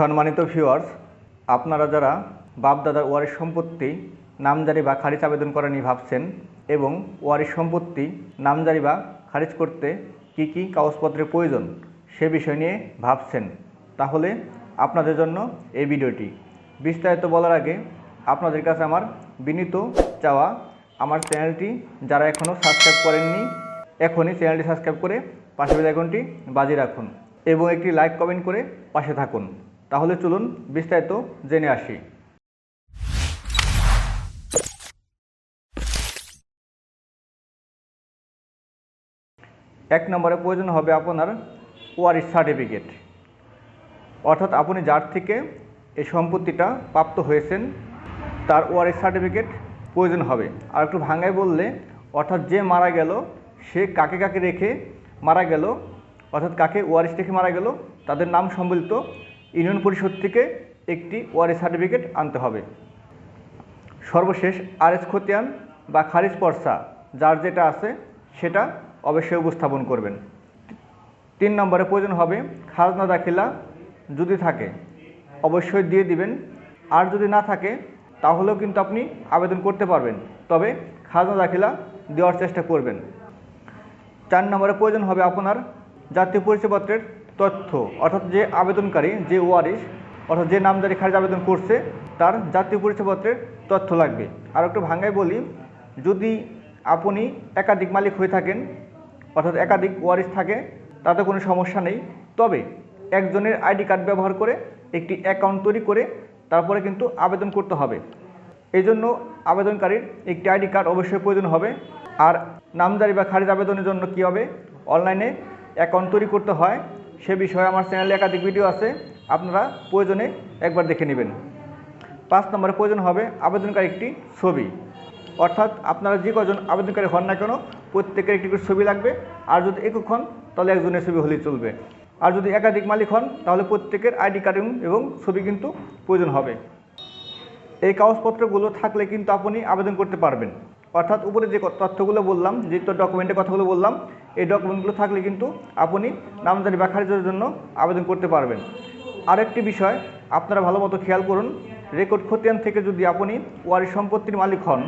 সম্মানিত ভিউয়ার্স আপনারা যারা বাপদাদার ওয়ারিশ সম্পত্তি, নামজারি বা খারিজ আবেদন করা নিয়ে ভাবছেন এবং ওয়ারিশ সম্পত্তি, নামজারি বা খারিজ করতে কি কি কাগজপত্রের প্রয়োজন সে বিষয় নিয়ে ভাবছেন, তাহলে আপনাদের জন্য এই ভিডিওটি। বিস্তারিত বলার আগে আপনাদের কাছে আমার বিনীত চাওয়া, আমার চ্যানেলটি যারা এখনও সাবস্ক্রাইব করেননি, এখনই চ্যানেলটি সাবস্ক্রাইব করে পাশে বেল বাজিয়ে রাখুন এবং একটি লাইক, কমেন্ট করে পাশে থাকুন। তাহলে চলুন বিস্তারিত জেনে আসি। এক নম্বরে প্রয়োজন হবে আপনার ওয়ারিশ সার্টিফিকেট। অর্থাৎ আপনি যার থেকে এই সম্পত্তিটা প্রাপ্ত হয়েছেন, তার ওয়ারিশ সার্টিফিকেট প্রয়োজন হবে। আর একটু ভাঙায় বললে, অর্থাৎ যে মারা গেল, সে কাকে কাকে রেখে মারা গেল, অর্থাৎ কাকে ওয়ারিশ রেখে মারা গেল, তাদের নাম সম্বলিত ইউনিয়ন পরিষদ থেকে একটি ওয়ারিশ সার্টিফিকেট আনতে হবে। সর্বশেষ আরএস খতিয়ান বা খারিজ পর্সা, যার যেটা আছে, সেটা অবশ্যই উপস্থাপন করবেন। তিন নম্বরে প্রয়োজন হবে খাজনা দাখিলা যদি থাকে, অবশ্যই দিয়ে দিবেন। আর যদি না থাকে, তাহলেও কিন্তু আপনি আবেদন করতে পারবেন, তবে খাজনা দাখিলা দেওয়ার চেষ্টা করবেন। চার নম্বরে প্রয়োজন হবে আপনার জাতীয় পরিচয়পত্রের তথ্য, অর্থাৎ যে আবেদনকারী, যে ওয়ারিশ, অর্থাৎ যে নামজারি খারিজ আবেদন করছে, তার জাতীয় পরিচয়পত্রের তথ্য লাগবে। আর একটু ভাঙ্গায় বলি, যদি আপনি একাধিক মালিক হয়ে থাকেন, অর্থাৎ একাধিক ওয়ারিশ থাকে, তাতে কোনো সমস্যা নেই। তবে একজনের আইডি কার্ড ব্যবহার করে একটি অ্যাকাউন্ট তৈরি করে তারপরে কিন্তু আবেদন করতে হবে। এই জন্য আবেদনকারীর একটি আইডি কার্ড অবশ্যই প্রয়োজন হবে। আর নামজারি বা খারিজ আবেদনের জন্য কী হবে? অনলাইনে অ্যাকাউন্ট তৈরি করতে হয়। সে বিষয়ে আমার চ্যানেলে একাধিক ভিডিও আছে, আপনারা প্রয়োজনে একবার দেখে নেবেন। পাঁচ নম্বরে প্রয়োজন হবে আবেদনকারী একটি ছবি। অর্থাৎ আপনারা যে কজন আবেদনকারী হন না কেন, প্রত্যেকের একটি করে ছবি লাগবে। আর যদি একক হন, তাহলে একজনের ছবি হলেই চলবে। আর যদি একাধিক মালিক হন, তাহলে প্রত্যেকের আইডি কার্ড এবং ছবি কিন্তু প্রয়োজন হবে। এই কাগজপত্রগুলো থাকলে কিন্তু আপনি আবেদন করতে পারবেন। অর্থাৎ উপরে যে তথ্যগুলো বললাম, যে তো ডকুমেন্টের কথাগুলো বললাম এই ডকুমেন্টগুলো থাকলে কিন্তু আপনি নামজারি বা খারিজের জন্য আবেদন করতে পারবেন। আরেকটি বিষয়, আপনারা ভালো মতো খেয়াল করুন রেকর্ড খতিয়ান থেকে যদি আপনি ওয়ারিশ সম্পত্তির মালিক হন,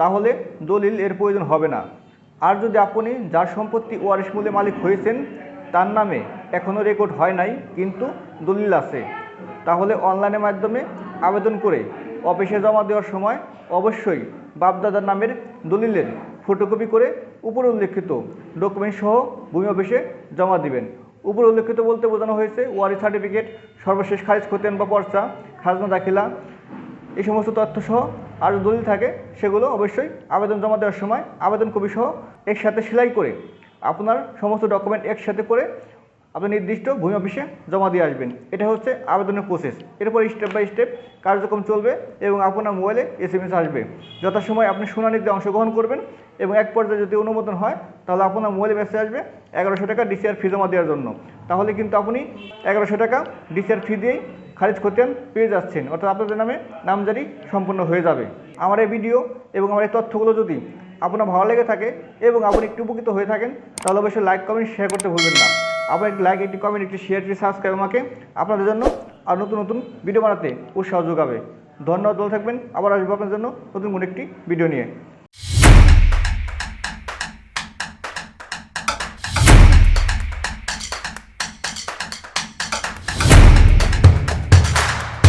তাহলে দলিল এর প্রয়োজন হবে না। আর যদি আপনি যার সম্পত্তি ওয়ারিশ মূল্যে মালিক হয়েছেন, তার নামে এখনও রেকর্ড হয় নাই, কিন্তু দলিল আছে, তাহলে অনলাইনের মাধ্যমে আবেদন করে অফিসে জমা দেওয়ার সময় অবশ্যই বাপদাদার নামের দলিলের ফটোকপি করে উপরে উল্লেখিত ডকুমেন্ট সহ ভূমি অফিসে জমা দিবেন। উপর উল্লেখিত বলতে বোঝানো হয়েছে, ওয়ারি সার্টিফিকেট, সর্বশেষ খারিজ খতিয়ান বা পর্চা, খাজনা, দাখিলা, এই সমস্ত তথ্য সহ আরও দলিল থাকে, সেগুলো অবশ্যই আবেদন জমা দেওয়ার সময় আবেদন কপি সহ একসাথে সেলাই করে আপনার সমস্ত ডকুমেন্ট একসাথে করে আপনি নির্দিষ্ট ভূমি অফিসে জমা দিয়ে আসবেন। এটা হচ্ছে আবেদনের প্রসেস এরপর স্টেপ বাই স্টেপ কার্যক্রম চলবে এবং আপনার মোবাইলে এস এম এস আসবে। যথাসময় আপনি শুনানিতে অংশগ্রহণ করবেন এবং এক পর্যায়ে যদি অনুমোদন হয়, তাহলে আপনার মোবাইলে মেসেজ আসবে এগারোশো টাকা ডিসিআর ফি জমা দেওয়ার জন্য। তাহলে কিন্তু আপনি এগারোশো টাকা ডিসিআর ফি দিয়েই খারিজ খতিয়ান পেয়ে যাচ্ছেন। অর্থাৎ আপনাদের নামে নামজারি সম্পূর্ণ হয়ে যাবে। আমার এই ভিডিও এবং আমার এই তথ্যগুলো যদি আপনার ভালো লেগে থাকে এবং আপনি একটু উপকৃত হয়ে থাকেন, তাহলে অবশ্যই লাইক কমেন্ট শেয়ার করতে ভুলবেন না। আপনার একটি লাইক একটি কমেন্ট একটি শেয়ার একটি সাবস্ক্রাইব আমাকে। আপনাদের জন্য আর নতুন নতুন ভিডিও বানাতে উৎসাহ যোগাবে। ধন্যবাদ, ভালো থাকবেন। আবার আসব আপনার জন্য নতুন কোনো একটি ভিডিও নিয়ে।